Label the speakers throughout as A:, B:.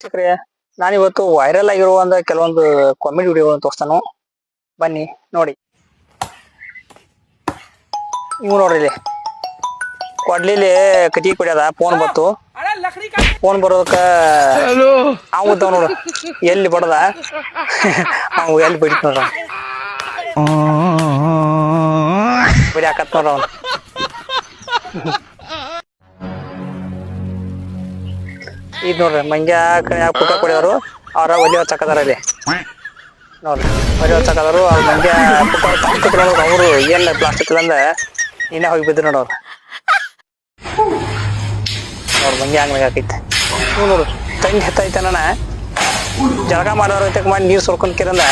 A: ವೀಕ್ಷಕರೇ ನಾನಿವತ್ತು ವೈರಲ್ ಆಗಿರುವಂತ ಕೆಲವೊಂದು ಕಾಮಿಡಿ ವಿಡಿಯೋಗಳನ್ನು ತೋರಿಸ್ತಾನು. ಬನ್ನಿ, ನೋಡಿ. ನೀವು ನೋಡ್ರಿ ಕೊಡ್ಲಿಲಿ ಕಟಿ ಕುಡಿಯದ ಫೋನ್ ಬತ್ತು ಫೋನ್ ಬರೋದಕ್ಕ ಅವ್ ನೋಡು. ಎಲ್ಲಿ ಬಡದ? ಅವ್ ಎಲ್ಲಿ ಬಡಿತ ನೋಡ್ರ ಬಡಿಯಾಕತ್ ನೋಡ್ರ ಅವ್ನು. ಇದ್ ನೋಡ್ರಿ ಮಂಗ್ಯಾ ಕಣ್ಯಾಗ ಪುಟ ಕುಡಿಯೋರು ಅವ್ರ ಒಲಿ ಹಚ್ಚಕದಾರ ಇಲ್ಲಿ. ನೋಡ್ರಿ ಒಲಿ ಹಚ್ಚಕದಾರು ಅವ್ರ ಮಂಗ್ಯಾ ಪುಟ ತಂಕತ್ರ ಅವರು ಏನ್ ಪ್ಲಾಸ್ಟಿಕ್ ಅಂದ ಇನ್ನೇ ಹೋಗಿ ಬಿದ್ರು ನೋಡೋರು ಅವ್ರ. ಮಂಗ್ಯಾ ಹಂಗ ಹಾಕೈತೆ ಹ್ಞೂ ನೋಡು ತಂಗಿ ಹತ್ತೈತೆ ನನ್ನ ಜಳಕ ಮಾಡೋರು ಐತೆ ಮಾಡಿ ನೀರ್ ಸುರ್ಕೊಂಡ್ ಕಿರಂದ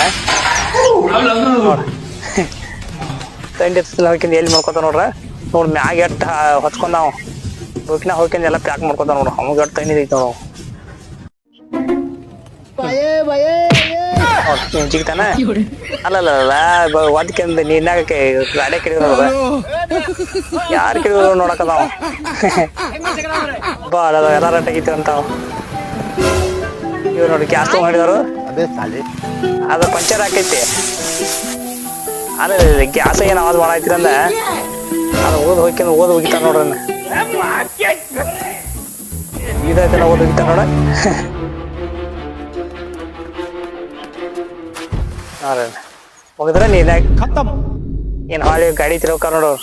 A: ತಂಡಿ ಹೋಗಿಂದ ಎಲ್ಲಿ ಮಾಡ್ಕೊತ ನೋಡ್ರ. ನೋಡ್ರಿ ಮ್ಯಾಗ ಎಟ್ಟ ಹೊಚ್ಕೊಂಡ್ ನಾವು. ಹೋಗಿನ ಹೋಗಿಂದ ಎಲ್ಲ ಪ್ಯಾಕ್ ಮಾಡ್ಕೊತ ನೋಡ್ರಿ ಅವಾಗ ಎಟ್ಟ ತಂಡಿ ಭಯೇ ಭಯೇ ಜಿಗ್ತಾನ ಅಲ್ಲಲ್ಲ ಒದ್ ಕೆಂದ ನೀರ್ನಾಗ ಗಾಡಿ ಕಿಡಿದ್ರಲ್ಲ ಯಾರು ಕಿಡಿದ್ರು ನೋಡಕದಾವ ಬಾಳ ಎಲ್ಲ ರೆಟ್ ಆಗಿತ್ತು ಅಂತ. ಇವ್ರು ನೋಡಿ ಗ್ಯಾಸ್ ಮಾಡಿದಾರು ಅದು ಪಂಚರ್ ಹಾಕೈತಿ. ಅಲ್ಲ ಗ್ಯಾಸ್ ಏನು ಅವಾಜ್ ಮಾಡಾಯ್ತಿರಂದ ಅದು? ಓದ್ ಹೋಗ್ಕೊಂಡು ಓದ್ ಹೋಗಿತಾನ ನೋಡ್ರನ್ನ ಇದಾಯ್ತಲ್ಲ ಓದ್ ಹೋಗಿತಾನ ನೋಡ. ಹಾ ರೀ ಹೋಗಿದ್ರ ನೀರಾಗ
B: ಖತಮ್.
A: ಏನು ಗಾಡಿ ತಿರೋಕ ನೋಡೋರು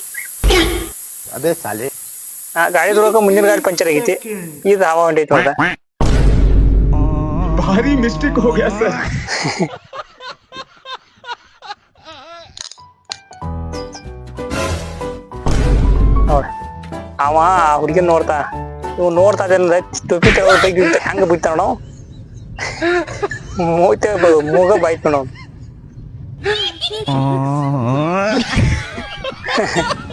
B: ಅದೇ ಸಾಲಿ.
A: ಹಾ ಗಾಡಿ ತಿರೋಕ ಮುಂದಿನ ಗಾಡಿ ಪಂಚರ್ ಆಗೈತಿ. ಇದು ಹವಾ ಹೊಂಟೈತಿ ನೋಡ
B: ಭಾರಿ ಮಿಸ್ಟೇಕ್ ಹೋಗ್ಯಾ ಸರ್.
A: ನೋಡ. ಅವ ಹುಡುಗಿನ ನೋಡ್ತಾ. ಇವ್ ನೋಡ್ತಾ ಇದ್ದಾನೆ ಟೊಪಿ ತೆಗೆದ ಹೆಂಗ ಬಿಡ್ತಾನ ನಾವು ಮೂಗ ಬಾಯ್ತು ನೋಡೋನು ನೋಡು